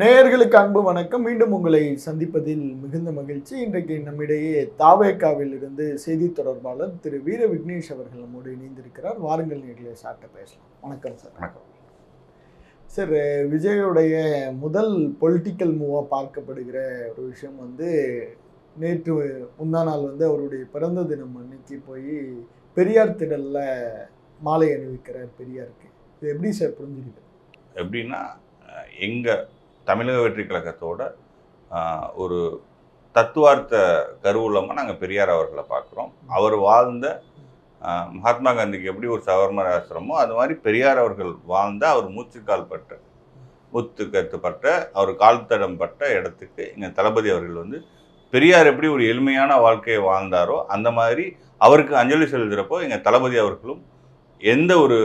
நேயர்களுக்கு அன்பு வணக்கம். மீண்டும் உங்களை சந்திப்பதில் மிகுந்த மகிழ்ச்சி. இன்றைக்கு நம்மிடையே தாவேக்காவில் இருந்து செய்தி தொடர்பாளர் திரு வீர விக்னேஷ் அவர்கள் நம்மோடு இணைந்திருக்கிறார். வாருங்கள் நேர்களை சார்ட்ட பேசலாம். வணக்கம் சார். வணக்கம். சார் விஜயோடைய முதல் பொலிட்டிக்கல் மூவாக பார்க்கப்படுகிற ஒரு விஷயம் வந்து நேற்று முந்தா நாள் வந்து அவருடைய பிறந்த தினம் அன்னைக்கு போய் பெரியார் திடல்ல மாலை அணிவிக்கிறார் பெரியாருக்கு. இது எப்படி சார் புரிஞ்சுக்கிது? எப்படின்னா அஹ், எங்க தமிழக வெற்றி கழகத்தோட ஒரு தத்துவார்த்த கருவூலமாக நாங்கள் பெரியார் அவர்களை பார்க்குறோம். அவர் வாழ்ந்த மகாத்மா காந்திக்கு எப்படி ஒரு சவர்மர் ஆசிரமோ அது மாதிரி பெரியார் அவர்கள் வாழ்ந்த அவர் மூச்சுக்கால் பட்ட முத்து கற்றுப்பட்ட அவர் கால் தடம் பட்ட இடத்துக்கு எங்கள் தளபதி அவர்கள் வந்து பெரியார் எப்படி ஒரு எளிமையான வாழ்க்கையை வாழ்ந்தாரோ அந்த மாதிரி அவருக்கு அஞ்சலி செலுத்துகிறப்போ எங்கள் தளபதி அவர்களும் எந்த ஒரு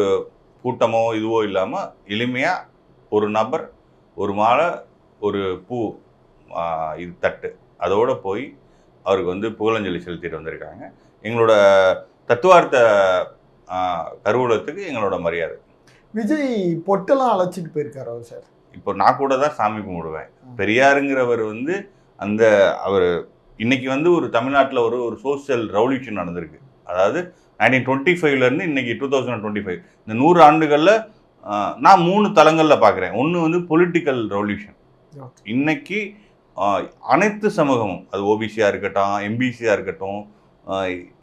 கூட்டமோ இதுவோ இல்லாமல் எளிமையாக ஒரு நபர் ஒரு மாலை ஒரு பூ இது தட்டு. அதோட போய் அவருக்கு வந்து புகழஞ்சலி செலுத்திட்டு வந்திருக்காங்க. எங்களோட தத்துவார்த்த கருவூலத்துக்கு எங்களோட மரியாதை. விஜய் பொட்டெல்லாம் அழைச்சிட்டு போயிருக்காரு அவர் சார். இப்போ நான் கூட தான் சாமி கும்பிடுவேன். பெரியாருங்கிறவர் வந்து அந்த அவர் இன்னைக்கு வந்து ஒரு தமிழ்நாட்டில் ஒரு ஒரு சோஷியல் ரெவல்யூஷன் நடந்திருக்கு. அதாவது நைன்டீன் டுவெண்ட்டி ஃபைவ்லேருந்து இன்னைக்கு டூ தௌசண்ட் டுவெண்ட்டி ஃபைவ் இந்த நூறு ஆண்டுகளில் நான் மூணு தளங்களில் பார்க்குறேன் ஒன்று வந்து பொலிட்டிக்கல் ரெவல்யூஷன் இன்னைக்கு அனைத்து சமூகமும் அது ஓபிசியாக இருக்கட்டும் எம்பிசியாக இருக்கட்டும்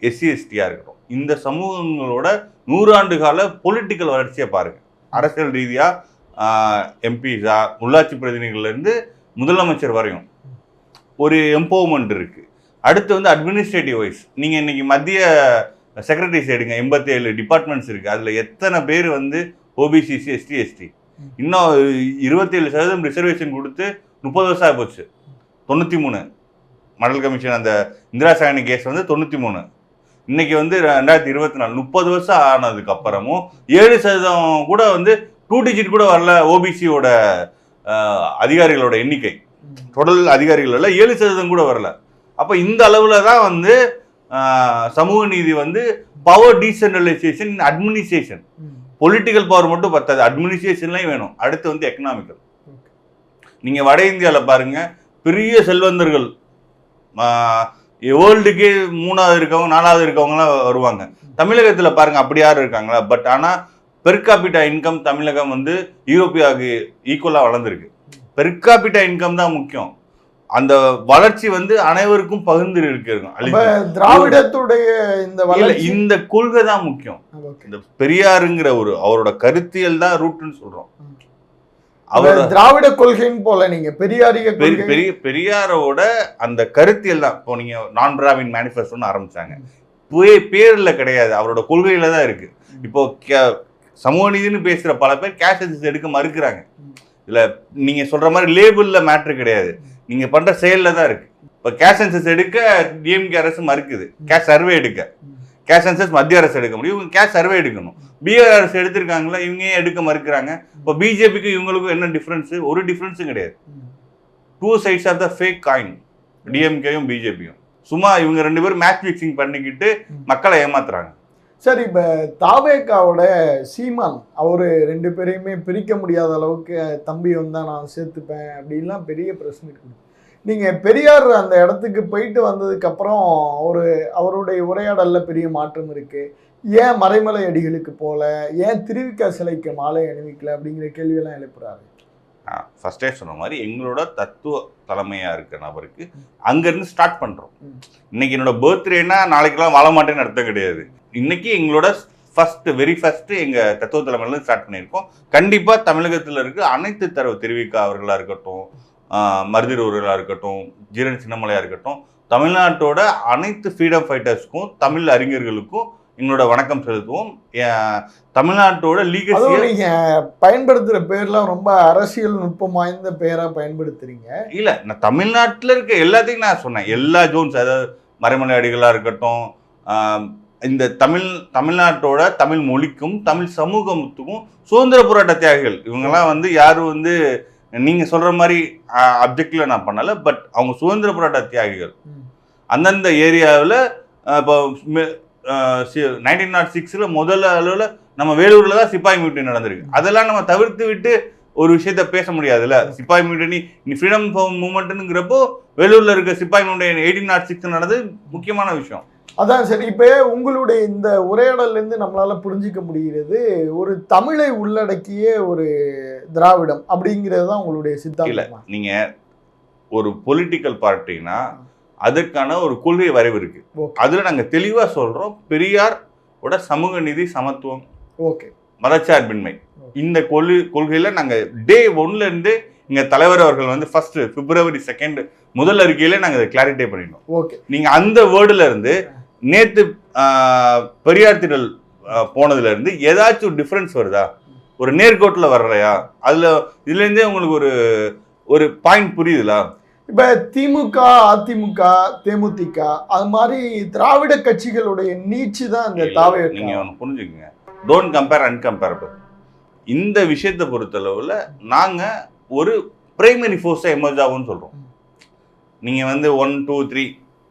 எஸ்சி எஸ்டியாக இருக்கட்டும் இந்த சமூகங்களோட நூறாண்டு கால பொலிட்டிக்கல் வளர்ச்சியை பாருங்கள் அரசியல் ரீதியாக எம்பிஸா உள்ளாட்சி பிரதிநிதிகள்லேருந்து முதலமைச்சர் வரையும் ஒரு எம்பவர்மெண்ட் இருக்குது அடுத்து வந்து அட்மினிஸ்ட்ரேட்டிவ் வைஸ் நீங்கள் இன்னைக்கு மத்திய செக்ரட்டரிஸ் எடுங்க எண்பத்தி ஏழு டிபார்ட்மெண்ட்ஸ் இருக்குது அதில் எத்தனை பேர் வந்து ஓபிசிசி எஸ்டி எஸ்டி இன்னும் இருபத்தேழு சதவீதம் ரிசர்வேஷன் கொடுத்து முப்பது வருஷம் ஆகி போச்சு தொண்ணூற்றி மூணு. மடல் கமிஷன் அந்த இந்திரா சாகனி கேஸ் வந்து தொண்ணூற்றி மூணு. இன்னைக்கு வந்து ரெண்டாயிரத்தி இருபத்தி நாலு. முப்பது வருஷம் ஆனதுக்கு அப்புறமும் ஏழு சதவீதம் கூட வந்து டூ டிஜிட் கூட வரல ஓபிசியோட அதிகாரிகளோட எண்ணிக்கை. தொடர் அதிகாரிகள் ஏழு சதவீதம் கூட வரல. அப்போ இந்த அளவில் தான் வந்து சமூக நீதி வந்து power decentralisation administration political power மட்டும் பத்தாது. அட்மினிஸ்ட்ரேஷன்லையும் வேணும். அடுத்து வந்து எக்கனாமிக்கல் நீங்கள் வட இந்தியாவில் பாருங்கள் பெரிய செல்வந்தர்கள் வேர்ல்டுக்கே மூணாவது இருக்கவங்க நாலாவது இருக்கவங்களாம் வருவாங்க. தமிழகத்தில் பாருங்கள் அப்படி யாரும் இருக்காங்களா? பட் ஆனால் பெர்காபிட்டா இன்கம் தமிழகம் வந்து யூரோப்பியாவுக்கு ஈக்குவலாக வளர்ந்துருக்கு. பெர்காபிட்டா இன்கம் தான் முக்கியம். அந்த வளர்ச்சி வந்து அனைவருக்கும் பகிர்ந்து இருக்கிறது. அப்ப திராவிடத்துடைய இந்த இந்த கொள்கை தான் முக்கியம். இந்த பெரியாருங்கிற ஒரு அவரோட கருத்தியல் தான் ரூட்னு சொல்றோம். அவரோட திராவிட கொள்கைன்னு போல நீங்க பெரியாரிய பெரிய பெரிய பெரியாரோட அந்த கருத்தியல் தான். இப்போ நீங்க நான் பிராமின் மேனிஃபெஸ்டோன்னு ஆரம்பிச்சாங்க. பே- பேர்ல கிடையாது. அவரோட கொள்கையில தான் இருக்கு. இப்போ சமூக நீதினு பேசுற பல பேர் கேஷ் எடுக்க மறுக்கிறாங்க. இல்ல நீங்க சொல்ற மாதிரி லேபிள்ல மேட்ரு கிடையாது. நீங்கள் பண்ணுற செயல்ல தான் இருக்கு. இப்போ கேஷ் சென்சஸ் எடுக்க டிஎம்கே அரசு மறுக்குது. கேஷ் சர்வே எடுக்க. கேஷ் சென்சஸ் மத்திய அரசு எடுக்க முடியும். இவங்க கேஷ் சர்வே எடுக்கணும். பிஆர் அரசு எடுத்திருக்காங்களா? இவங்க ஏன் எடுக்க மறுக்கிறாங்க? இப்போ பிஜேபிக்கு இவங்களுக்கும் என்ன டிஃப்ரென்ஸு ஒரு டிஃப்ரென்ஸும் கிடையாது. Two sides of the fake coin டிஎம்கேயும் பிஜேபியும் சும்மா இவங்க ரெண்டு பேரும் மேட்ச் ஃபிக்ஸிங் பண்ணிக்கிட்டு மக்களை ஏமாத்துறாங்க. சரி இப்போ தாவேக்காவோட சீமான் அவர் ரெண்டு பேரையுமே பிரிக்க முடியாத அளவுக்கு தம்பி வந்தால் நான் சேர்த்துப்பேன் அப்படின்லாம் பெரிய பிரச்சனை இருக்கு நீங்க பெரியார் அந்த இடத்துக்கு போயிட்டு வந்ததுக்கு அப்புறம் அவரு அவருடைய உரையாடல்ல பெரிய மாற்றம் இருக்கு. ஏன் மறைமலை அடிகளுக்கு போல? ஏன் திருவிக்கா சிலைக்கு மாலை அணிவிக்கல? அப்படிங்கிற கேள்வியெல்லாம் எழுப்புறாரு. ஃபர்ஸ்டே சொன்ன மாதிரி எங்களோட தத்துவ தலைமையா இருக்க நபருக்கு அங்கேருந்து ஸ்டார்ட் பண்றோம். ம். இன்னைக்கு என்னோட பர்த்டேனா நாளைக்கெல்லாம் வாழ மாட்டேன்னு அர்த்தம் கிடையாது. இன்னைக்கு எங்களோட ஃபர்ஸ்ட் வெரி ஃபர்ஸ்ட் எங்க தத்துவ தலைமையில ஸ்டார்ட் பண்ணியிருக்கோம். கண்டிப்பா தமிழகத்துல இருக்க அனைத்து தரவு தெரிவிக்கா அவர்களா இருக்கட்டும் ஆஹ் மருதிர் அவர்களா இருக்கட்டும் ஜீரன் சின்னமலையா இருக்கட்டும் தமிழ்நாட்டோட அனைத்து ஃப்ரீடம் ஃபைட்டர்ஸ்க்கும் தமிழ் அறிஞர்களுக்கும் எங்களோட வணக்கம் செலுத்துவோம். ஏன் தமிழ்நாட்டோட அதுவும் நீங்க பயன்படுத்துற பேர்லாம் ரொம்ப அரசியல் நுட்பம் வாய்ந்த பேரா பயன்படுத்துறீங்க. இல்ல நான் தமிழ்நாட்டில் இருக்க எல்லாத்தையும் நான் சொன்னேன். எல்லா ஜோன்ஸ் அதாவது மறைமலை அடிகளாக இருக்கட்டும் இந்த தமிழ் தமிழ்நாட்டோட தமிழ் மொழிக்கும் தமிழ் சமூகத்துக்கும் சுதந்திர போராட்ட தியாகிகள் இவங்கெல்லாம் வந்து யாரும் வந்து நீங்க சொல்ற மாதிரி அப்ஜெக்டிவ்ல நான் பண்ணல பட் அவங்க சுதந்திர போராட்ட தியாகிகள். அந்தந்த ஏரியாவில் இப்போ நைன்டீன் நாட் சிக்ஸில் முதல்ல அளவில் நம்ம வேலூரில் தான் சிப்பாய் மீட்டிங் நடந்திருக்கு. அதெல்லாம் நம்ம தவிர்த்து விட்டு ஒரு விஷயத்த பேச முடியாதுல்ல. சிப்பாய் முன்னணி நீ ஃப்ரீடம் மூமெண்ட்ங்கிறப்போ வேலூர்ல இருக்க சிப்பாய் முன்னணி எயிட்டீன் நாட் சிக்ஸ் நடந்தது முக்கியமான விஷயம். அதான் சரி இப்போ உங்களுடைய இந்த உரையாடல்ல இருந்து நம்மளால புரிஞ்சிக்க முடிகிறது. ஒரு தமிழை உள்ளடக்கிய ஒரு திராவிடம் அப்படிங்கிறது தான் உங்களுடைய சித்தாந்தமா? நீங்க ஒரு பொலிட்டிக்கல் பார்ட்டினா அதுக்கான ஒரு கொள்கை வரைவு இருக்கு. Okay. அதுல நாங்க தெளிவா சொல்றோம் பெரியார் ஓட சமூக நீதி சமத்துவம் ஓகே. மதச்சார்பின்மை. இந்த கொள்கை கொள்கையில நாங்க டே ஒன்ல இருந்து எங்க தலைவர் அவர்கள் வந்து ஃபர்ஸ்ட் பிப்ரவரி செகண்ட் முதல் அறிக்கையில நாங்க அதை கிளாரிஃபை பண்ணிட்டோம். ஓகே. நீங்க அந்த வேர்டுல இருந்து ஆஹ், பெரியார் திடல் ஆஹ், போனதுல இருந்து ஏதாச்சும் டிஃபரன்ஸ் வருதா? ஒரு நேர்கோட்டுல வர்றலையா அதுல இதுல இருந்தே உங்களுக்கு ஒரு ஒரு பாயிண்ட் புரியுதுல? இப்ப திமுக அதிமுக தேமுதிக அது மாதிரி திராவிட கட்சிகளுடைய நீச்சு தான் இந்த தாவே நீங்க ஒன்று புரிஞ்சுக்கங்க. டோன்ட் கம்பேர் அன்கம்பேரபிள் இந்த விஷயத்தை பொறுத்தளவுல நாங்க ஒரு பிரைமரி ஃபோர்ஸை எமர்ஜ் ஆகும்னு சொல்றோம். நீங்க வந்து ஒன் டூ த்ரீ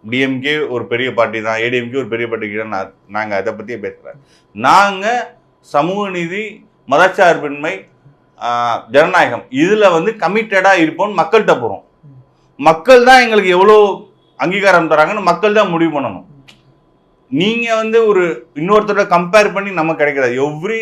டிஎம்கே ஒரு பெரிய பார்ட்டி தான் ஏடிஎம்கே ஒரு பெரிய பார்ட்டி தான் நான் நாங்கள் அதை பற்றியே பேசுகிறேன் நாங்கள் சமூக நீதி மதச்சார்பின்மை ஜனநாயகம் இதில் வந்து கமிட்டடாக இருப்போம்னு மக்கள்கிட்ட போகிறோம் மக்கள் தான் எங்களுக்கு எவ்வளோ அங்கீகாரம் தராங்கன்னு மக்கள் தான் முடிவு பண்ணணும். நீங்கள் வந்து ஒரு இன்னொருத்தரோட கம்பேர் பண்ணி நமக்கு கிடைக்காது. எவ்ரி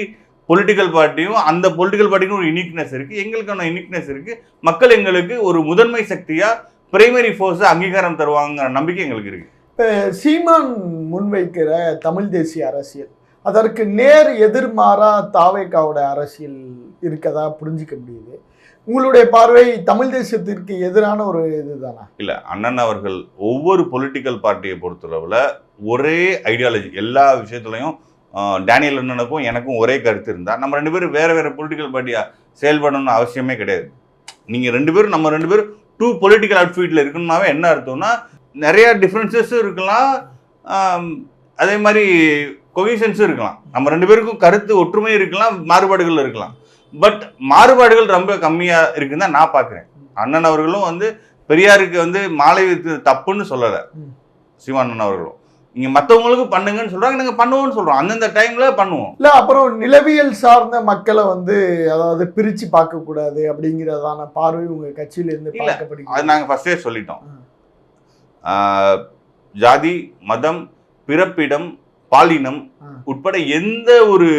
பொலிட்டிக்கல் பார்ட்டியும் அந்த பொலிட்டிக்கல் பார்ட்டிக்கும் ஒரு யூனிக்னஸ் இருக்குது எங்களுக்கான யூனிக்னஸ் இருக்குது மக்கள் எங்களுக்கு ஒரு முதன்மை சக்தியாக பிரைமரி ஃபோர்ஸை அங்கீகாரம் தருவாங்கிற நம்பிக்கை எங்களுக்கு இருக்குது இப்ப சீமான் முன்வைக்கிற தமிழ் தேசிய அரசியல் அதற்கு நேர் எதிர்மாறா தாவேக்காவோட அரசியல் இருக்கதா புரிஞ்சிக்க முடியுது. உங்களுடைய பார்வை தமிழ் தேசியத்திற்கு எதிரான ஒரு இதுதானா? இல்லை அண்ணன் அவர்கள் ஒவ்வொரு பொலிட்டிக்கல் பார்ட்டியை பொறுத்தளவில் ஒரே ஐடியாலஜி எல்லா விஷயத்துலையும் டேனியல் அண்ணனுக்கும் எனக்கும் ஒரே கருத்து இருந்தால் நம்ம ரெண்டு பேரும் வேற வேற பொலிட்டிக்கல் பார்ட்டியாக செயல்படணும்னு அவசியமே கிடையாது. நீங்கள் ரெண்டு பேரும் நம்ம ரெண்டு பேரும் டூ பொலிட்டிக்கல் அவுட்ஃபிட்டில் இருக்கணும்னாவே என்ன அர்த்தம்னா நிறைய டிஃப்ரென்சஸும் இருக்கலாம். அதே மாதிரி கொகிஷன்ஸும் இருக்கலாம். நம்ம ரெண்டு பேருக்கும் கருத்து ஒற்றுமை இருக்கலாம் மாறுபாடுகள் இருக்கலாம். பட் மாறுபாடுகள் ரொம்ப கம்மியாக இருக்குன்னு தான் நான் பார்க்குறேன். அண்ணன் அவர்களும் வந்து பெரியாருக்கு வந்து மாலை தப்புன்னு சொல்லலை. ம். சிவானந்தன் அவர்களும். நீங்க மற்றவங்களுக்கு பண்ணுங்கன்னு சொல்றாங்க நாங்க பண்ணுவோம்னு சொல்றோம். அந்தந்த டைம்ல பண்ணுவோம். இல்ல அப்புறம் நிலவியல் சார்ந்த மக்களை வந்து அதாவது பிரிச்சு பார்க்க கூடாது அப்படிங்கிறதான பார்வை உங்க கட்சியில இருந்து இல்ல, அது நாங்க ஃபர்ஸ்டே சொல்லிட்டோம். ஜாதி மதம் பிறப்பிடம் பாலினம். உட்பட எந்த ஒரு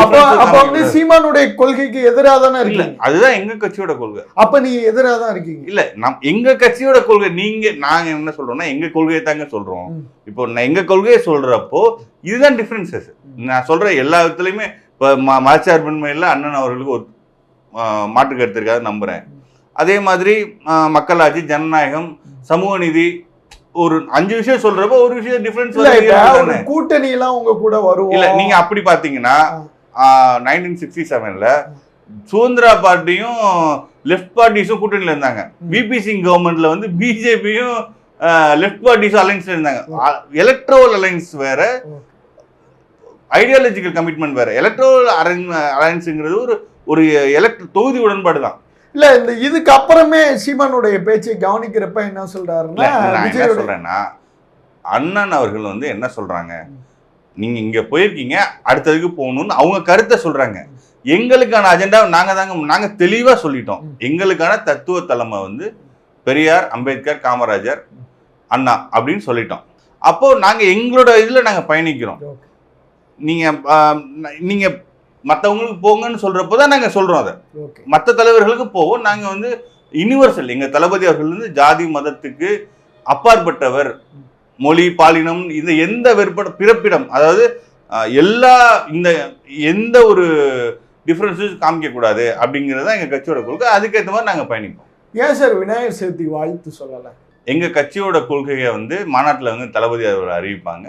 அப்ப வந்து. சீமானுடைய கொள்கைக்கு எதிராக தானே அதுதான் எங்க கட்சியோட கொள்கை. அப்ப நீங்க எதிராக தான் இருக்கீங்க. இல்ல நம் எங்க கட்சியோட கொள்கை நீங்க நாங்க என்ன சொல்றோம்னா எங்க கொள்கையை தாங்க சொல்றோம். இப்போ நான் எங்க கொள்கையை சொல்றப்போ இதுதான் டிஃபரன்சஸ் நான் சொல்ற எல்லா விதத்துலயுமே இப்போ ம மதச்சார்பின்மையில் அண்ணன் அவர்களுக்கு ஒரு மாற்று கருத்து இருக்காது நம்புறேன். அதே மாதிரி மக்களாட்சி ஜனநாயகம் சமூக நீதி ஒரு அஞ்சு விஷயம் சொல்றப்போ ஒரு விஷயம் டிஃபரன்ஸ் கூட்டணி எல்லாம் உங்க கூட வருவோம். இல்ல நீங்க அப்படி பாத்தீங்கன்னா நைன்டீன் சிக்ஸ்டி செவன்ல சுதந்திரா பார்ட்டியும் லெஃப்ட் பார்ட்டிஸும் கூட்டணியில இருந்தாங்க. பிபி சிங் கவர்மெண்ட்ல வந்து பிஜேபியும் லெஃப்ட் பார்ட்டிஸும் அலைன்ஸ்ல இருந்தாங்க. எலக்ட்ரோல் அலைன்ஸ் வேற ஐடியாலஜிக்கல் கமிட்மெண்ட் வேற. எலக்ட்ரோல் அலைன்ஸுங்கிறது ஒரு ஒரு எலக்ட் தொகுதி உடன்பாடு தான். இல்ல இந்த இதுக்கு அப்புறமே சீமானுடைய பேச்சை கவனிக்கிறப்ப என்ன சொல்றாருன்னா நான் என்ன சொல்றேன்னா அண்ணன் அவர்கள் வந்து என்ன சொல்றாங்க? நீங்க இங்க போயிருக்கீங்க அடுத்ததுக்கு போகணும்னு அவங்க கருத்தை சொல்றாங்க. எங்களுக்கான அஜெண்டா நாங்க தாங்க நாங்க தெளிவா சொல்லிட்டோம். எங்களுக்கான தத்துவ தலைமை வந்து பெரியார் அம்பேத்கர் காமராஜர் அண்ணா அப்படின்னு சொல்லிட்டோம். அப்போ நாங்க எங்களோட இதுல நாங்க பயணிக்கிறோம். Okay. நீங்க ஆஹ், நீங்க மற்றவங்களுக்கு போங்கன்னு சொல்றப்போ தான் நாங்க சொல்றோம் அதை. மற்ற தலைவர்களுக்கு போவோம். நாங்க வந்து யுனிவர்சல் எங்க தளபதி அவர்கள் வந்து ஜாதி மதத்துக்கு அப்பாற்பட்டவர். மொழி பாலினம் இந்த எந்த வேறுபட பிறப்பிடம் அதாவது எல்லா இந்த எந்த ஒரு டிஃப்ரென்ஸும் காமிக்க கூடாது அப்படிங்கிறது தான் எங்க கட்சியோட கொள்கை. அதுக்கேற்ற மாதிரி நாங்க பயணிப்போம். ஏன் சார் விநாயகர் சதுர்த்தி வாழ்த்து சொல்லல? எங்க கட்சியோட கொள்கையை வந்து மாநாட்டில் வந்து தளபதி அவர்கள் அறிவிப்பாங்க.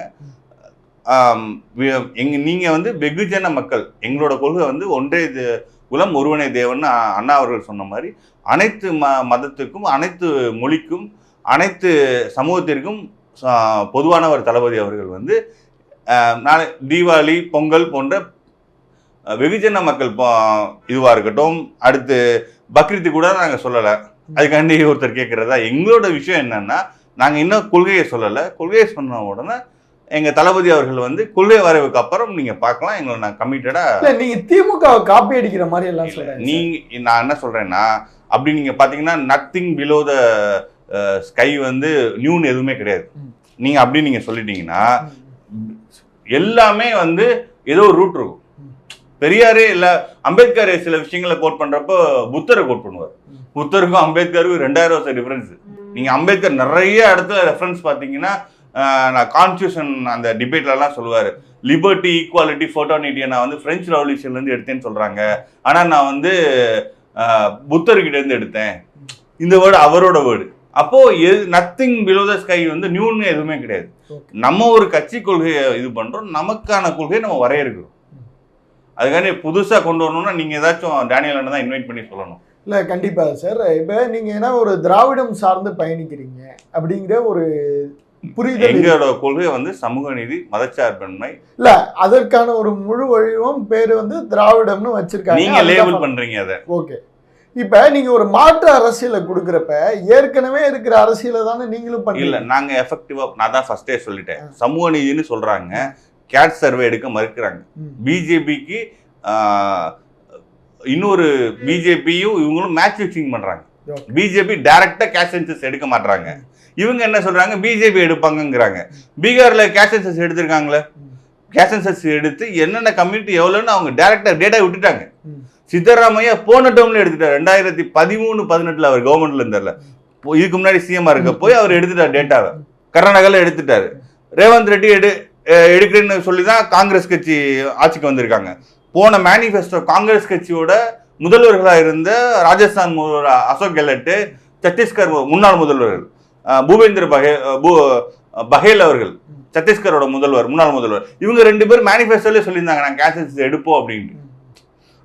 எங்க நீங்க வந்து வெகுஜன மக்கள். எங்களோட கொள்கை வந்து ஒன்றே குலம் ஒருவனே தேவன் அண்ணா அவர்கள் சொன்ன மாதிரி அனைத்து ம மதத்துக்கும் அனைத்து மொழிக்கும் அனைத்து சமூகத்திற்கும் ச- பொதுவானவர் தளபதி அவர்கள் வந்து நாளை தீபாவளி பொங்கல் போன்ற வெகுஜன மக்கள் பா- இதுவா இருக்கட்டும் அடுத்து பக்ரீத்து கூட நாங்க சொல்லலை. அதுக்காண்டி ஒருத்தர் கேட்குறதா எங்களோட விஷயம் என்னன்னா நாங்கள் இன்னும் கொள்கையை சொல்லலை. கொள்கையை சொன்ன உடனே எங்க தளபதி அவர்கள் வந்து கொள்கை வரைவுக்கு அப்புறம் நீங்க பார்க்கலாம். எங்களை நான் கமிட்டடா இல்ல நீங்க திமுகவை காப்பி அடிக்கிற மாதிரி எல்லாம் சொல்றேன் நீங்க நான் என்ன சொல்றேன்னா அப்படி நீங்க பாத்தீங்கன்னா நத்திங் பிலோ த ஸ்கை வந்து நியூன் எதுவுமே கிடையாது. ம். நீங்க அப்படி நீங்க சொல்லிட்டீங்கன்னா எல்லாமே வந்து ஏதோ ஒரு ரூட் இருக்கும். பெரியாரே இல்ல அம்பேத்கர் சில விஷயங்களை கோட் பண்றப்போ புத்தரை கோட் பண்ணுவார். புத்தருக்கும் அம்பேத்கருக்கும் ரெண்டாயிரம் வருஷம் டிஃபரன்ஸ் நீங்க அம்பேத்கர் நிறைய இடத்துல ரெஃபரன்ஸ் பாத்தீங்கன்னா ஆஹ், நான் கான்ஸ்டியூஷன் அந்த டிபேட்ல எல்லாம் சொல்லுவாரு லிபர்ட்டி ஈக்குவாலிட்டி ஃபோட்டோனிட்டியை நான் வந்து பிரெஞ்சு ரெவல்யூஷன்ல இருந்து எடுத்தேன்னு சொல்றாங்க. ஆனா நான் வந்து ஆஹ், புத்தர்கிட்ட இருந்து எடுத்தேன். இந்த வேர்டு அவரோட வேர்டு அப்போ எது நத்திங் பிலோ த ஸ்கை வந்து நியூன்னு எதுவுமே கிடையாது. நம்ம ஒரு கட்சி கொள்கையை இது பண்றோம் நமக்கான கொள்கையை நம்ம வரையறுக்கிறோம். அதுக்காண்டி புதுசா கொண்டு வரணும்னா நீங்க ஏதாச்சும் டேனியல் அண்ணன் தான் இன்வைட் பண்ணி சொல்லணும். இல்ல கண்டிப்பா சார். இப்ப நீங்க என்ன ஒரு திராவிடம் சார்ந்து பயணிக்கிறீங்க அப்படிங்கிற ஒரு புரிதல். எங்களோட கொள்கை வந்து சமூக நீதி மதச்சார்பின்மை. இல்ல அதற்கான ஒரு முழு வழிவும் பேரு வந்து திராவிடம்னு வச்சிருக்காங்க. நீங்க லேபிள் பண்றீங்க அதை. ஓகே இப்ப நீங்க ஒரு மாற்று அரசியலை கொடுக்கறப்ப ஏற்கனவே இருக்கிற அரசியலை தானே நீங்களும் இல்ல பண்ணல நாங்க எஃபெக்டிவா நான் தான் ஃபர்ஸ்டே சொல்லிட்டேன். சமூக நீதினு சொல்றாங்க. கேட் சர்வே எடுக்க மறுக்கிறாங்க. பிஜேபிக்கு இன்னொரு பிஜேபியும் இவங்களும் மேட்ச் ஃபிக்சிங் பண்றாங்க. Okay. பிஜேபி டைரக்டா கேஷ் சென்சஸ் எடுக்க மாட்டாங்க இவங்க என்ன சொல்றாங்க? பிஜேபி எடுப்பாங்கங்கிறாங்க. பீகார்ல கேஷ் சென்சஸ் எடுத்திருக்காங்களே? கேஷ் சென்சஸ் எடுத்து என்னென்ன கம்யூனிட்டி எவ்வளோன்னு அவங்க டைரக்டா டேட்டா விட்டுட்டாங்க. சித்தராமையா போன டேர்ம்ல எடுத்துட்டார். ரெண்டாயிரத்தி பதிமூணு பதினெட்டுல அவர் கவர்மெண்ட்ல இருந்தார்ல. இதுக்கு முன்னாடி சிஎம் இருக்க போய் அவர் எடுத்துட்டார் டேட்டாவை கர்நாடகால எடுத்துட்டாரு. ரேவந்த் ரெட்டி எடு எடுக்கிறேன்னு சொல்லி தான் காங்கிரஸ் கட்சி ஆட்சிக்கு வந்திருக்காங்க. போன மேனிஃபெஸ்டோ காங்கிரஸ் கட்சியோட முதல்வர்களாக இருந்த ராஜஸ்தான் முதல்வர் அசோக் கெலட்டு சத்தீஸ்கர் முன்னாள் முதல்வர்கள் பூபேந்திர பகே பூ பகேல் அவர்கள் சத்தீஸ்கரோட முதல்வர் முன்னாள் முதல்வர். இவங்க ரெண்டு பேரும் மேனிஃபெஸ்டோலே சொல்லியிருந்தாங்க நான் கேன்சர் எடுப்போம் அப்படின்ட்டு.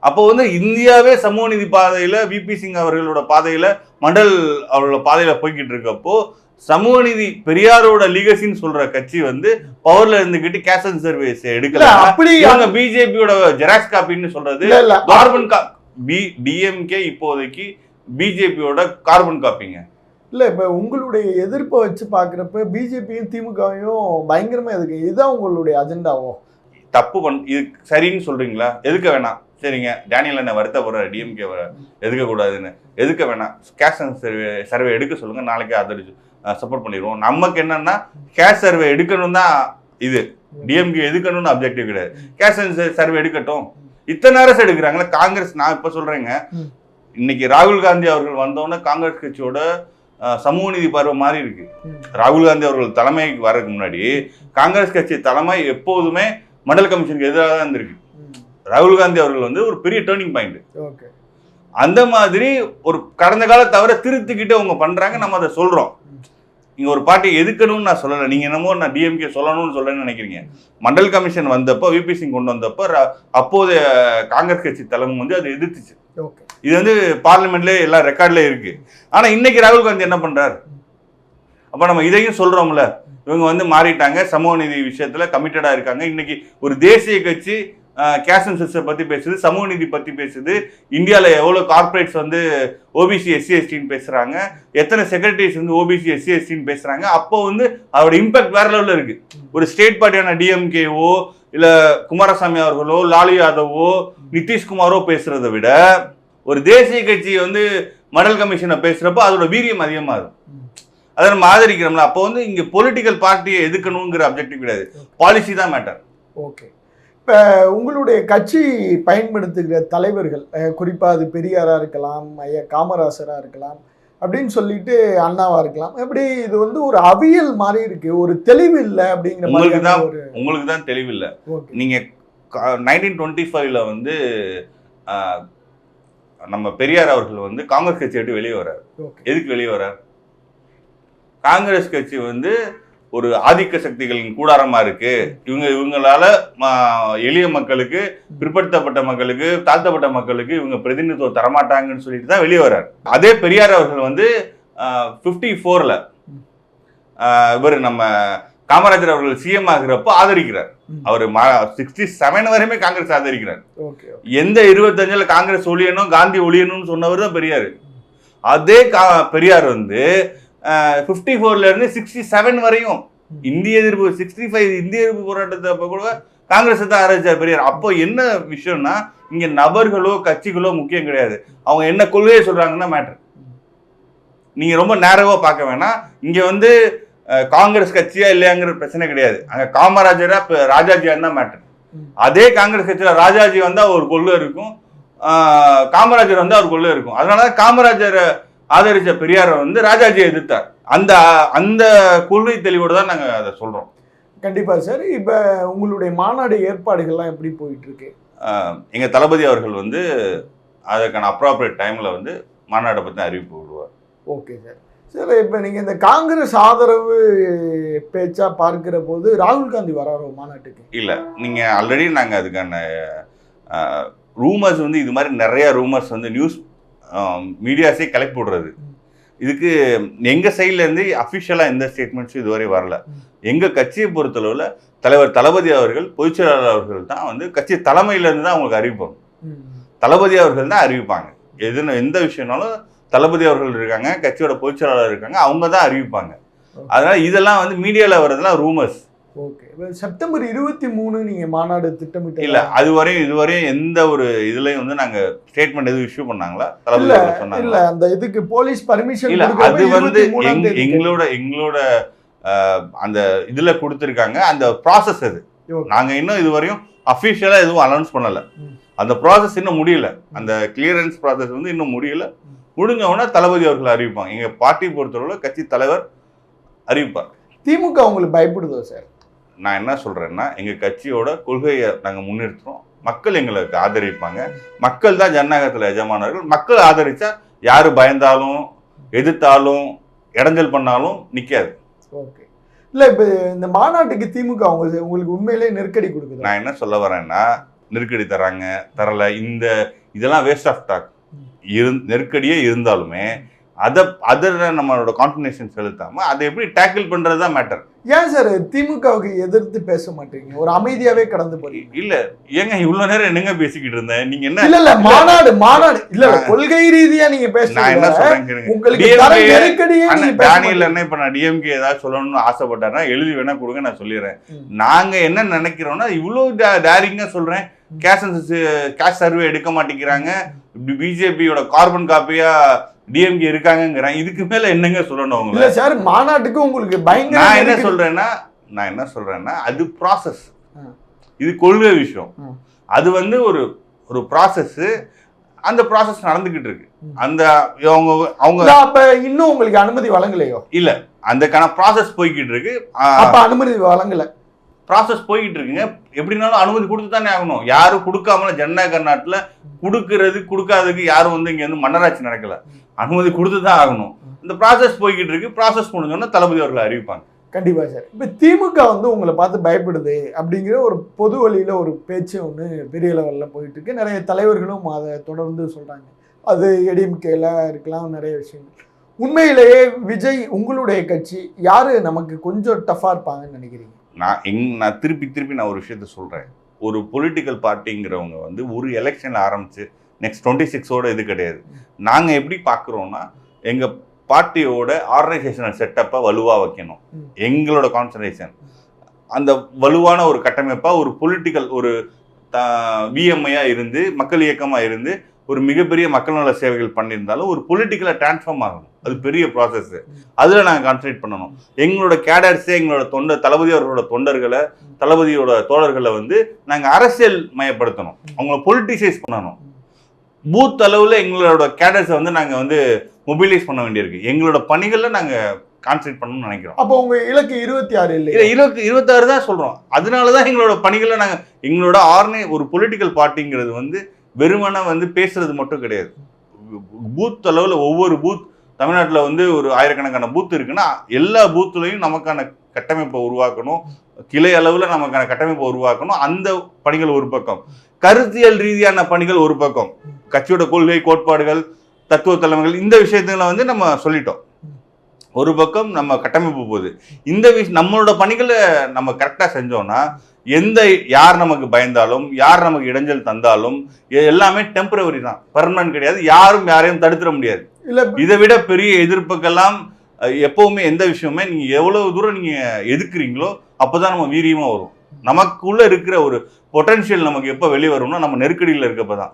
அப்போ வந்து இந்தியாவே சமூக நீதி பாதையில விபி சிங் அவர்களோட பாதையில மண்டல் அவர்களோட பாதையில போய்கிட்டு இருக்கப்போ சமூக நீதி பெரியாரோட லீகசின்னு சொல்ற கட்சி வந்து பவர்ல இருந்துகிட்டு கேஷன் சர்வீஸ் இல்ல எடுக்கல. அப்படி இவங்க பிஜேபியோட ஜெராக்ஸ் காப்பின்னு சொல்றது கார்பன் கா பி டிஎம்கே இப்போதைக்கு பிஜேபியோட கார்பன் காப்பிங்க இல்ல இப்ப உங்களுடைய எதிர்ப்பை வச்சு பாக்குறப்ப பிஜேபியும் திமுகவையும் பயங்கரமா எதுக்கு இதுதான் உங்களுடைய அஜெண்டாவோ தப்பு பண் இது சரின்னு சொல்றீங்களா? எதுக்க வேணாம். சரிங்க. டேனியல் என்ன வருத்தப்படுற டிஎம்கே எதுக்க கூடாதுன்னு எதுக்க வேணாம். கேஷ் சர்வே சர்வே எடுக்க சொல்லுங்க. நாளைக்கு அதை சப்போர்ட் பண்ணிடுவோம். நமக்கு என்னன்னா கேஷ் சர்வே எடுக்கணும் தான் இது. டிஎம்கே எதுக்கணும்னு அப்ஜெக்டிவ் கிடையாது. கேஷ் சர்வே எடுக்கட்டும். இத்தனை அரசு எடுக்கிறாங்களே காங்கிரஸ் நான் இப்ப சொல்றேங்க. இன்னைக்கு ராகுல் காந்தி அவர்கள் வந்தோடனே காங்கிரஸ் கட்சியோட சமூக நீதி பார்வை மாறி இருக்கு. ராகுல் காந்தி அவர்கள் தலைமைக்கு வர்றதுக்கு முன்னாடி காங்கிரஸ் கட்சி தலைமை எப்போதுமே மண்டல் கமிஷனுக்கு எதிராக தான் இருந்திருக்கு. ராகுல் காந்தி அவர்கள் வந்து ஒரு பெரிய டேர்னிங் பாயிண்ட் ஓகே. அந்த மாதிரி ஒரு கடந்த கால தவிர திருத்திக்கிட்டு அவங்க பண்றாங்க நம்ம அதை சொல்றோம். இங்க ஒரு பார்ட்டி எதுக்கணும்னு நான் சொல்லலை. நீங்க என்னமோ நான் டிஎம்கே சொல்லணும்னு சொல்லணும்னு நினைக்கிறீங்க. மண்டல் கமிஷன் வந்தப்போ விபி சிங் கொண்டு வந்தப்போ அப்போதைய காங்கிரஸ் கட்சி தலைமை வந்து அதை எதிர்த்துச்சு. இது வந்து பார்லிமெண்ட்லேயே எல்லா ரெக்கார்ட்லேயே இருக்கு. ஆனா இன்னைக்கு ராகுல் காந்தி என்ன பண்றாரு? அப்ப நம்ம இதையும் சொல்றோம்ல. இவங்க வந்து மாறிட்டாங்க. சமூக நீதி விஷயத்துல கமிட்டடா இருக்காங்க. இன்னைக்கு ஒரு தேசிய கட்சி கேஷன் சிஸ்டர் பத்தி பேசுது சமூக நீதி பத்தி பேசுது. இந்தியால எவ்வளவு கார்ப்பரேட்ஸ் வந்து ஓபிசி எஸ்சி எஸ்டின்னு பேசுறாங்க. எத்தனை செக்ரட்டரிஸ் வந்து ஓபிசி எஸ்சி எஸ்டின்னு பேசுறாங்க. அப்போ வந்து அதோட இம்பாக்ட் வேற லெவல்ல இருக்கு. ஒரு ஸ்டேட் பார்ட்டியான டிஎம்கேவோ இல்ல குமாரசாமி அவர்களோ லாலு யாதவோ நிதிஷ்குமாரோ பேசுறதை விட ஒரு தேசிய கட்சி வந்து மடல் கமிஷனை பேசுறப்போ அதோட வீரியம் அதிகமா இருக்கும் அதை நம்ம ஆதரிக்கிறோம்ல. அப்போ வந்து இங்க பொலிட்டிக்கல் பார்ட்டியை எதுக்கணுங்கிற அப்ஜெக்டிவ் கிடையாது. பாலிசி தான் மேட்டர் ஓகே இப்போ உங்களுடைய கட்சி பயன்படுத்துகிற தலைவர்கள் அஹ், குறிப்பா அது பெரியாரா இருக்கலாம் ஐயா காமராசரா இருக்கலாம் அப்படின்னு சொல்லிட்டு அண்ணாவா இருக்கலாம். எப்படி இது வந்து ஒரு அவியல் மாதிரி இருக்கு ஒரு தெளிவு இல்லை அப்படிங்கிற உங்களுக்கு தான் உங்களுக்கு தான் தெளிவில்லை ஓகே. நீங்க நைன்டீன் டுவெண்ட்டி ஃபைவ்ல வந்து நம்ம பெரியார் அவர்கள் வந்து காங்கிரஸ் கட்சி விட்டு வெளியே வர்றாரு. எதுக்கு வெளியே வர்றார்? காங்கிரஸ் கட்சி வந்து ஒரு ஆதிக்க சக்திகளின் கூடாரமா இருக்கு. இவங்க இவங்களால எளிய மக்களுக்கு பிற்படுத்தப்பட்ட மக்களுக்கு தாழ்த்தப்பட்ட மக்களுக்கு இவங்க பிரதிநிதித்துவம் தரமாட்டாங்கன்னு சொல்லிட்டு தான் வெளியே வர்றார். அதே பெரியார் அவர்கள் வந்து ஃபிஃப்டி ஃபோர்ல இவர் நம்ம காமராஜர் அவர்கள் சிஎம் ஆகிறப்போ ஆதரிக்கிறார். அவர் சிக்ஸ்டி செவன் வரையுமே காங்கிரஸ் ஆதரிக்கிறார். எந்த இருபத்தஞ்சுல காங்கிரஸ் ஒழியணும் காந்தி ஒழியணும்னு சொன்னவர் தான் பெரியார். அதே கா பெரியார் வந்து ஃபிஃப்டி ஃபோர்லேருந்து சிக்ஸ்டி செவன் வரையும் இந்திய எதிர்ப்பு சிக்ஸ்டி ஃபைவ் இந்திய எதிர்ப்பு போராட்டத்தை அப்போ கூட காங்கிரஸ் தான் ஆரம்பிச்சார் பெரியார். அப்போ என்ன விஷயம்னா இங்கே நபர்களோ கட்சிகளோ முக்கியம் கிடையாது. அவங்க என்ன கொள்கையை சொல்கிறாங்கன்னா மேட்ரு நீங்கள் ரொம்ப நேரவாக பார்க்க வேணாம். இங்கே வந்து காங்கிரஸ் கட்சியா இல்லையாங்கிற பிரச்சனை கிடையாது. அங்கே காமராஜரா இப்போ ராஜாஜியா தான் மேட்ரு அதே காங்கிரஸ் கட்சியில் ராஜாஜி வந்தால் ஒரு கொள்ளு இருக்கும். காமராஜர் வந்தால் ஒரு கொள்ளு இருக்கும். அதனால காமராஜரை ஆதரிச்ச பெரியாரை வந்து ராஜாஜியை எதிர்த்தார். அந்த அந்த கொள்கை தெளிவோடு தான் நாங்க அதை சொல்றோம். கண்டிப்பா சார். இப்ப உங்களுடைய மாநாடு ஏற்பாடுகள்லாம் எப்படி போயிட்டு இருக்கு ஆஹ், எங்க தளபதி அவர்கள் வந்து அதற்கான அப்ராப்ரியேட் டைம்ல வந்து மாநாட்டை பத்தி அறிவிப்பு விடுவார். Okay sir. சார் இப்போ நீங்கள் இந்த காங்கிரஸ் ஆதரவு பேச்சா பார்க்கிற போது ராகுல் காந்தி வராரோ மாநாட்டுக்கு? இல்ல. நீங்க ஆல்ரெடி நாங்க அதுக்கான ரூமர்ஸ் வந்து இது மாதிரி நிறைய ரூமர்ஸ் வந்து நியூஸ் மீடியாஸே கிளப்பி விடுறது இதுக்கு எங்க சைட்ல இருந்து அஃபிஷியலா எந்த ஸ்டேட்மெண்ட்ஸும் இதுவரை வரல. எங்க கட்சியை பொறுத்தளவுல தலைவர் தளபதி அவர்கள் பொதுச் செயலாளர் அவர்கள் தான் வந்து கட்சி தலைமையில இருந்து தான் அவங்களுக்கு அறிவிப்பாங்க. தளபதி அவர்கள் தான் அறிவிப்பாங்க. எதுன்னு எந்த விஷயம்னாலும் தளபதி அவர்கள் இருக்காங்க கட்சியோட பொதுச் செயலாளர் இருக்காங்க அவங்க தான் அறிவிப்பாங்க. அதனால இதெல்லாம் வந்து மீடியால வர்றதுலாம் ரூமர்ஸ் ஓகே செப்டம்பர் இருபத்தி மூணு நீங்க மாநாடு திட்டமிட்ட இல்ல அதுவரையும் இதுவரையும் எந்த ஒரு இதுலயும் வந்து நாங்க ஸ்டேட்மெண்ட் எதுவும் இஷ்யூ பண்ணாங்களா? தளபதி சொன்னாங்க இல்ல அந்த இதுக்கு போலீஸ் பர்மிஷன் இல்ல அது வந்து எங்க- எங்களோட எங்களோட அந்த இதுல கொடுத்திருக்காங்க அந்த ப்ராசஸ் அது. Okay. நாங்க இன்னும் இதுவரையும் அஃபிஷியலா எதுவும் அனௌன்ஸ் பண்ணல. அந்த ப்ராசஸ் இன்னும் முடியல. அந்த கிளியரன்ஸ் ப்ராசஸ் வந்து இன்னும் முடியல. முடிஞ்ச உடனே தளபதி அவர்கள் அறிவிப்பாங்க. எங்க பார்ட்டி பொறுத்தவரை கட்சி தலைவர் அறிவிப்பார். திமுக உங்களுக்கு பயப்படுதோ சார்? நான் என்ன சொல்றேன்னா எங்க கட்சியோட கொள்கையை நாங்க முன்னிறுத்துறோம். மக்கள் எங்களுக்கு ஆதரிப்பாங்க. மக்கள் தான் ஜனநாயகத்துல எஜமானர்கள். மக்கள் ஆதரிச்சா யாரு பயந்தாலும் எதிர்த்தாலும் இடைஞ்சல் பண்ணாலும் நிக்காது. ஓகே. இல்ல இப்ப இந்த மாநாட்டுக்கு திமுக அவங்க உங்களுக்கு உண்மையிலேயே நெருக்கடி கொடுக்குது? நான் என்ன சொல்ல வரேன்னா நெருக்கடி தராங்க தரல. இந்த இதெல்லாம் வேஸ்ட் ஆஃப் டாக் இரு நெருக்கடியே இருந்தாலுமே அதை அதில் நம்மளோட கான்ஃபிடேஷன் செலுத்தாம அதை எப்படி டேக்கிள் பண்றது தான் மேட்டர் ஏன் சார் திமுகவுக்கு எதிர்த்து பேச மாட்டீங்க? ஒரு அமைதியாவே கடந்து போறீங்க. இல்ல. ஏங்க இவ்வளவு நேரம் என்னங்க பேசிக்கிட்டு இருந்தேன்? நீங்க என்ன? இல்ல இல்ல மாநாடு மாநாடு. இல்ல கொள்கை ரீதியா நீங்க பேசுறீங்க. உங்களுக்கு டேனியல். என்ன இப்ப நான் டிஎம்கே ஏதாவது சொல்லணும்னு ஆசைப்பட்டாருன்னா எழுதி வேணா கொடுங்க நான் சொல்லிடுறேன். நாங்க என்ன நினைக்கிறோம்னா இவ்வளவு டேரிங்கா சொல்றேன். கேஷ் கேஷ் சர்வே எடுக்க மாட்டேங்கிறாங்க. பிஜேபியோட கார்பன் காப்பியா டிஎம்கே இருக்காங்கங்கிறேன் இதுக்கு மேல என்னங்க சொல்லணும் அவங்க இல்ல சார் மாநாட்டுக்கு உங்களுக்கு பயங்கர நான் என்ன சொல்றேன்னா நான் என்ன சொல்றேன்னா அது ப்ராசஸ். இது கொள்கை விஷயம். அது வந்து ஒரு ஒரு ப்ராசஸ் அந்த ப்ராசஸ் நடந்துகிட்டு இருக்கு. அந்த அவங்க அவங்க இல்ல, அப்ப இன்னும் உங்களுக்கு அனுமதி வழங்கலையோ? அதுக்கான ப்ராசஸ் போய்கிட்டு இருக்கு. அப்ப அனுமதி வழங்கல. ப்ராசஸ் போய்கிட்டு இருக்குங்க எப்படினாலும் அனுமதி கொடுத்து தானே ஆகணும். யாரும் கொடுக்காமல ஜனநாயக நாட்டுல கொடுக்கறது கொடுக்காததுக்கு யாரும் வந்து இங்கே வந்து மன்னராட்சி நடக்கல. அனுமதி கொடுத்து தான் ஆகணும். இந்த ப்ராசஸ் போய்கிட்டு இருக்கு ப்ராசஸ் முடிஞ்சோன்னா தளபதி அவர்களை அறிவிப்பாங்க. கண்டிப்பாக சார். இப்போ திமுக வந்து உங்களை பார்த்து பயப்படுது அப்படிங்கிற ஒரு பொது வழியில் ஒரு பேச்சு ஒன்று பெரிய லெவலில் போயிட்டு இருக்கு நிறைய தலைவர்களும் அதை தொடர்ந்து சொல்கிறாங்க அது எடிஎம்கேல இருக்கலாம் நிறைய விஷயங்கள். உண்மையிலேயே விஜய் உங்களுடைய கட்சி யார் நமக்கு கொஞ்சம் டஃப்பாக இருப்பாங்கன்னு நினைக்கிறீங்க? நான் எங் நான் திருப்பி திருப்பி நான் ஒரு விஷயத்த சொல்கிறேன் ஒரு பொலிட்டிக்கல் பார்ட்டிங்கிறவங்க வந்து ஒரு எலெக்ஷன் ஆரம்பிச்சு நெக்ஸ்ட் டுவெண்ட்டி சிக்ஸோட இது கிடையாது. நாங்கள் எப்படி பார்க்குறோன்னா எங்கள் பார்ட்டியோட ஆர்கனைசேஷனல் செட்டப்பை வலுவாக வைக்கணும். எங்களோட கான்சன்ட்ரேஷன் அந்த வலுவான ஒரு கட்டமைப்பாக ஒரு பொலிட்டிக்கல் ஒரு விஎம்ஐயாக இருந்து மக்கள் இயக்கமாக இருந்து ஒரு மிகப்பெரிய மக்கள் நல சேவைகள் பண்ணியிருந்தாலும் ஒரு பொலிட்டிக்கலாக டிரான்ஸ்ஃபார்ம் ஆகணும். அது பெரிய ப்ராசஸ் அதில் நாங்கள் கான்சன்ட்ரேட் பண்ணணும். எங்களோட கேடர்ஸே எங்களோட தொண்டர் தளபதி அவர்களோட தொண்டர்களை தளபதியோட தோழர்களை வந்து நாங்கள் அரசியல் மயப்படுத்தணும். அவங்கள பொலிட்டிசைஸ் பண்ணணும். பூத் அளவில் எங்களோட கேடர்ஸை வந்து நாங்கள் வந்து மொபிலைஸ் பண்ண வேண்டியிருக்கு. எங்களோட பணிகளில் நாங்கள் கான்சன்ட்ரேட் பண்ணணும்னு நினைக்கிறோம். அப்போ உங்க இலக்கு இருபத்தி ஆறு இல்லை இல்லையா இருபத்தி இருபத்தாறு தான் சொல்கிறோம் அதனால தான் எங்களோட பணிகளை நாங்கள் எங்களோட ஆர்னே ஒரு பொலிட்டிக்கல் பார்ட்டிங்கிறது வந்து வெறுமனை வந்து பேசுறது மட்டும் கிடையாது. பூத் அளவில் ஒவ்வொரு பூத் தமிழ்நாட்டில் வந்து ஒரு ஆயிரக்கணக்கான பூத் இருக்குன்னா எல்லா பூத்துலையும் நமக்கான கட்டமைப்பை உருவாக்கணும். கிளை அளவில் நமக்கான கட்டமைப்பை உருவாக்கணும். அந்த பணிகள் ஒரு பக்கம். கருத்தியல் ரீதியான பணிகள் ஒரு பக்கம். கட்சியோட கொள்கை கோட்பாடுகள் தத்துவ தலைமைகள் இந்த விஷயத்துல வந்து நம்ம சொல்லிட்டோம். ஒரு பக்கம் நம்ம கட்டமைப்பு போகுது. இந்த விஷ நம்மளோட பணிகளை நம்ம கரெக்டாக செஞ்சோம்னா எந்த யார் நமக்கு பயந்தாலும் யார் நமக்கு இடைஞ்சல் தந்தாலும் எல்லாமே டெம்பரவரி தான். பர்மனன்ட் கிடையாது. யாரும் யாரையும் தடுத்துட முடியாது. இதை விட பெரிய எதிர்ப்புக்கெல்லாம் எப்பவுமே எந்த விஷயமே நீங்க எவ்வளவு தூரம் நீங்க எதுக்குறீங்களோ அப்பதான் நம்ம வீரியமா வரும். நமக்குள்ள இருக்கிற ஒரு பொட்டன்ஷியல் நமக்கு எப்போ வெளியே வரும்னா நம்ம நெருக்கடியில் இருக்கப்ப தான்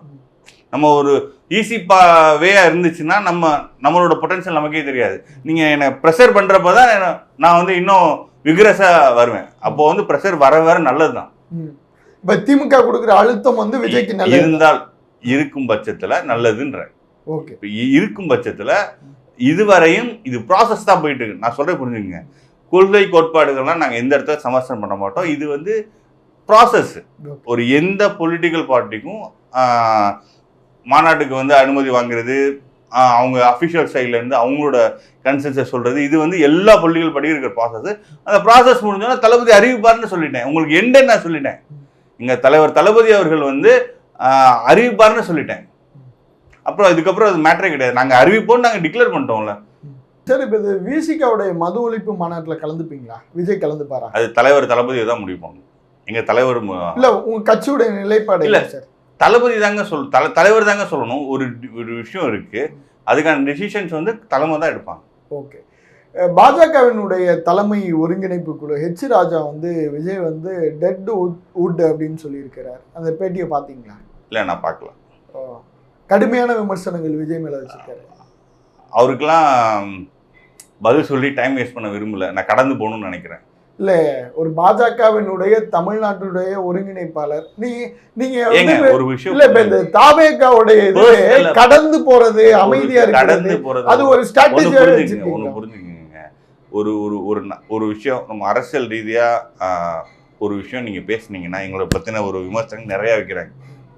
நம்ம ஒரு ஈஸி வேயா இருந்துச்சுன்னா நம்ம நம்மளோட பொட்டன்ஷியல் நமக்கே தெரியாது. நீங்க என்னை ப்ரெஷர் பண்றப்ப தான் நான் வந்து இன்னும் விக்ரஸா வருவேன். அப்போ வந்து ப்ரெஷர் வர வர நல்லதுதான். இப்ப திமுக கொடுக்குற அழுத்தம் வந்து விஜய்க்கு இருந்தால் இருக்கும் பட்சத்துல நல்லதுன்ற ஓகே. இருக்கும் பட்சத்துல இதுவரையும் இது ப்ராசஸ் தான் போயிட்டு இருக்கு நான் சொல்றேன் புரிஞ்சுங்க கொள்கை கோட்பாடுகள்லாம் நாங்க எந்த இடத்துல சமரசம் பண்ண மாட்டோம். இது வந்து ப்ராசஸ். ஒரு எந்த பொலிட்டிக்கல் பார்ட்டிக்கும் மாநாட்டுக்கு வந்து அனுமதி வாங்குறது அவங்க அஃபிஷியல் சைட்ல இருந்து அவங்களோட கன்சென்சஸ் சொல்றது. இது வந்து எல்லா பொலிட்டிக்கல் பார்ட்டியும் இருக்கிற ப்ராசஸ் அந்த ப்ராசஸ் முடிஞ்சோன்னா தளபதி அறிவிப்பார்னு சொல்லிட்டேன். உங்களுக்கு எண்டன்னு நான் சொல்லிட்டேன்? எங்க தலைவர் தளபதி அவர்கள் வந்து அறிவிப்பார்னு சொல்லிட்டேன். அப்புறம் இதுக்கப்புறம் அது மேட்டரே கிடையாது. நாங்க அறிவிப்போம் நாங்க டிக்ளேர் பண்ணிட்டோம்ல. சரி இப்ப இது விசிகாவுடைய மது ஒழிப்பு மாநாட்டுல கலந்துப்பீங்களா? விஜய் கலந்துப்பாரா? அது தலைவர் தளபதியை தான் முடிவு பண்ணணும். எங்க தலைவர் இல்ல உங்க கட்சியுடைய நிலைப்பாடு இல்ல. சார்? தளபதி தாங்க சொல் தல தலைவர் தாங்க சொல்லணும். ஒரு ஒரு விஷயம் இருக்கு. அதுக்கான டெசிஷன்ஸ் வந்து தலைமை தான் எடுப்பாங்க. ஓகே. பாஜகவினுடைய தலைமை ஒருங்கிணைப்பு குழு ஹெச் ராஜா வந்து விஜய் வந்து டெட் உட் அப்படின்னு சொல்லியிருக்கிறார். அந்த பேட்டியை பார்த்தீங்களா? இல்லை நான் பார்க்கல. ஓ. கடுமையான விமர்சனங்கள் விஜய் மேல வச்சிருக்காரு. அவருக்கெல்லாம் பதில் சொல்லி டைம் வேஸ்ட் பண்ண விரும்பல. நான் கடந்து போகணும்னு நினைக்கிறேன். இல்ல ஒரு பாஜகவினுடைய தமிழ்நாட்டுடைய ஒருங்கிணைப்பாளர். நீ நீங்க ஒரு விஷயம் இல்ல இப்ப இந்த தாவேகாவுடைய இது கடந்து போறது அமைதியா கடந்து போறது. அது ஒரு ஒண்ணு ஸ்ட்ராட்டஜியாவே புரிஞ்சுக்கங்க ஒரு ஒரு ஒரு ஒரு விஷயம் நம்ம அரசியல் ரீதியா ஒரு விஷயம் நீங்க பேசுனீங்கன்னா எங்களை பத்தின ஒரு விமர்சனம் நிறைய வைக்கிறாங்க.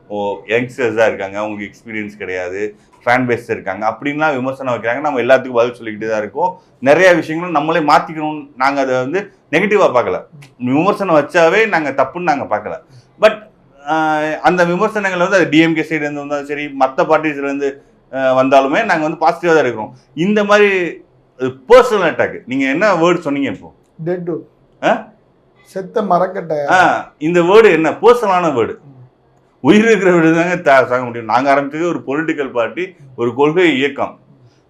ஓ யங்ஸ்டர்ஸாக இருக்காங்க அவங்களுக்கு எக்ஸ்பீரியன்ஸ் கிடையாது. ஃபேன் பேஸ் இருக்காங்க. அப்படின்லாம் விமர்சனம் வைக்கிறாங்க. நம்ம எல்லாத்துக்கும் பதில் சொல்லிக்கிட்டு தான் இருக்கோம். நிறைய விஷயங்களும் நம்மளே மாற்றிக்கணும் நாங்கள் அதை வந்து நெகட்டிவாக பார்க்கல. விமர்சனம் வச்சாவே நாங்கள் தப்புன்னு நாங்கள் பார்க்கல. பட் அந்த விமர்சனங்கள் வந்து அது டிஎம்கே சைடுலேருந்து வந்தாலும் சரி மற்ற பார்ட்டிஸ்லேருந்து வந்தாலுமே நாங்கள் வந்து பாசிட்டிவாக தான் இருக்கிறோம். இந்த மாதிரி பர்சனல் அட்டாக் நீங்கள் என்ன வேர்டு சொன்னீங்க இப்போ? டெட் ஆ? செத்த மரக்கட்டை. இந்த வேர்டு என்ன? பர்சனலான வேர்டு உயிர் இருக்கிற வீடு தாங்க முடியும். நாங்கள் ஆரம்பிச்சது ஒரு பொலிட்டிக்கல் பார்ட்டி ஒரு கொள்கை இயக்கம்.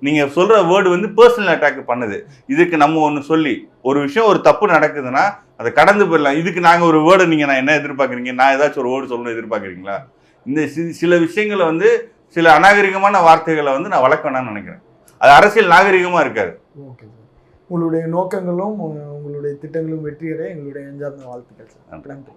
நீங்கள் சொல்கிற வேர்டு வந்து பர்சனல் அட்டாக் பண்ணுது. இதுக்கு நம்ம ஒன்று சொல்லி ஒரு விஷயம் ஒரு தப்பு நடக்குதுன்னா அதை கடந்து போயிடலாம். இதுக்கு நாங்கள் ஒரு வேர்டை நீங்கள் நான் என்ன எதிர்பார்க்குறீங்க? நான் ஏதாச்சும் ஒரு வேர்டு சொல்லணும் எதிர்பார்க்குறீங்களா? இந்த சில விஷயங்களை வந்து சில அநாகரிகமான வார்த்தைகளை வந்து நான் வளர்க்க வேணாம்னு நினைக்கிறேன். அது அரசியல் நாகரிகமாக இருக்காது. ஓகே உங்களுடைய நோக்கங்களும் உங்களுடைய திட்டங்களும் வெற்றியடைய எங்களுடைய எஞ்சார்ந்த வாழ்த்துக்கள் சார். நன்றி.